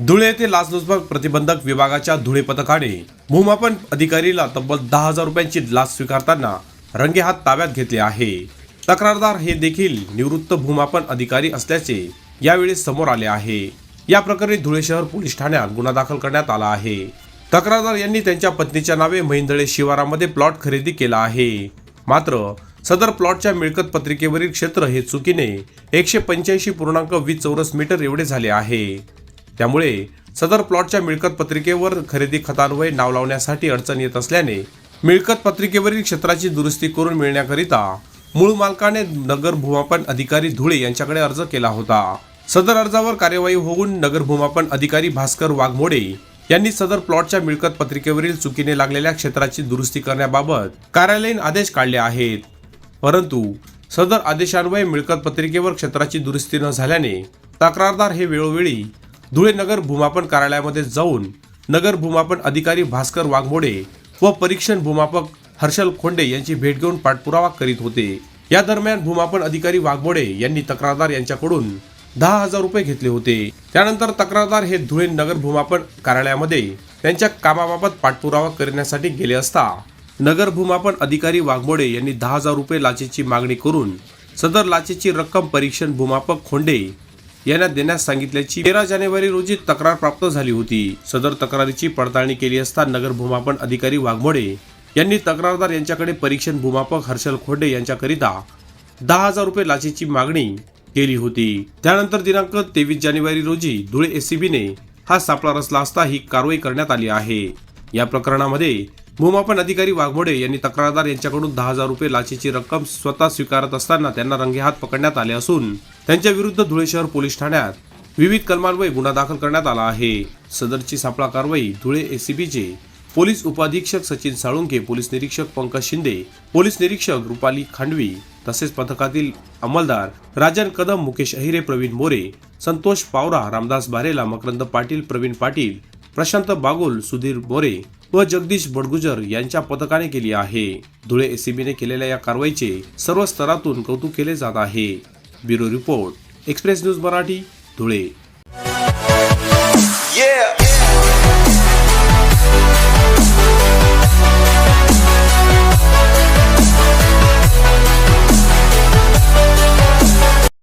धुळे येथे लाचलुचपत प्रतिबंधक विभागाच्या धुळे पथकाने भूमापन अधिकारीला तब्बल दहा हजार रुपयांची लाच स्वीकारताना रंगेहात ताब्यात घेतले आहे. तक्रारदार हे देखील निवृत्त भूमापन अधिकारी असल्याचे यावेळी समोर आले आहे. या प्रकरणी धुळे शहर पोलीस ठाण्यात गुन्हा दाखल करण्यात आला आहे. तक्रारदार यांनी त्यांच्या पत्नीच्या नावे महिंदळे शिवारामध्ये प्लॉट खरेदी केला आहे. मात्र सदर प्लॉटच्या मिळकत पत्रिकेवरील क्षेत्र हे चुकीने एकशे पंच्याऐंशी पूर्णांक वीस चौरस मीटर एवढे झाले आहे. त्यामुळे सदर प्लॉटच्या मिळकत पत्रिकेवर खरेदी खतान्वये नाव लावण्यासाठी अडचण येत असल्याने मिळकत पत्रिकेवरील क्षेत्राची दुरुस्ती करून मिळण्याकरिता मूळ मालकाने नगर भूमापन अधिकारी धुळे यांच्याकडे अर्ज केला होता. सदर अर्जावर कार्यवाही होऊन नगर भूमापन अधिकारी भास्कर वाघमोडे यांनी सदर प्लॉटच्या मिळकत पत्रिकेवरील चुकीने लागलेल्या क्षेत्राची दुरुस्ती करण्याबाबत कार्यालयीन आदेश काढले आहेत. परंतु सदर आदेशान्वये मिळकत पत्रिकेवर क्षेत्राची दुरुस्ती न झाल्याने तक्रारदार हे वेळोवेळी धुळे नगर भूमापन कार्यालयामध्ये जाऊन नगर भूमापन अधिकारी भास्कर वाघमोडे व परीक्षण भूमापक हर्षल खोंडे यांची भेट घेऊन पाठपुरावा करीत होते. या दरम्यान भूमापन अधिकारी वाघमोडे यांनी तक्रारदार यांच्याकडून दहा हजार रुपये घेतले होते. त्यानंतर तक्रारदार हे धुळे नगर भूमापन कार्यालयामध्ये त्यांच्या कामाबाबत पाठपुरावा करण्यासाठी गेले असता नगर भूमापन अधिकारी वाघमोडे यांनी दहा हजार रुपये लाचेची मागणी करून सदर लाचेची रक्कम परीक्षण भूमापक खोंडे यांना देण्यास सांगितल्याची तेरा जानेवारी रोजी तक्रार प्राप्त झाली होती. सदर तक्रारीची पडताळणी केली असता नगर भूमापन अधिकारी वाघमोडे यांनी तक्रारदार यांच्याकडे परीक्षण भूमापक हर्षल खोडे यांच्याकरिता दहा हजार रुपये लाचेची मागणी केली होती. त्यानंतर दिनांक तेवीस जानेवारी रोजी धुळे एसीबीने हा सापळा रचला असता ही कारवाई करण्यात आली आहे. या प्रकरणामध्ये भूमापन अधिकारी वाघमोडे यांनी तक्रारदार यांच्याकडून दहा हजार रुपये लाचेची रक्कम स्वतः स्वीकारत असताना त्यांना रंगेहात पकडण्यात आले असून त्यांच्या विरुद्ध धुळे शहर पोलीस ठाण्यात विविध कलमान्वये गुन्हा दाखल करण्यात आला आहे. सदरची सापळा कारवाई धुळे एसीबीचे पोलीस उपाधीक्षक सचिन साळुंके पोलीस निरीक्षक पंकज शिंदे पोलीस निरीक्षक रुपाली खांडवी तसेच पथकातील अंमलदार राजन कदम मुकेश अहिरे प्रवीण मोरे संतोष पावरा रामदास बारेला मकरंद पाटील प्रवीण पाटील प्रशांत बागुल सुधीर मोरे व जगदीश बडगुजर यांच्या पथकाने केली आहे. धुळे एसीबीने केलेल्या या कारवाईचे सर्व स्तरातून कौतुक केले जात आहे. Bureau report express news Marathi Dhule.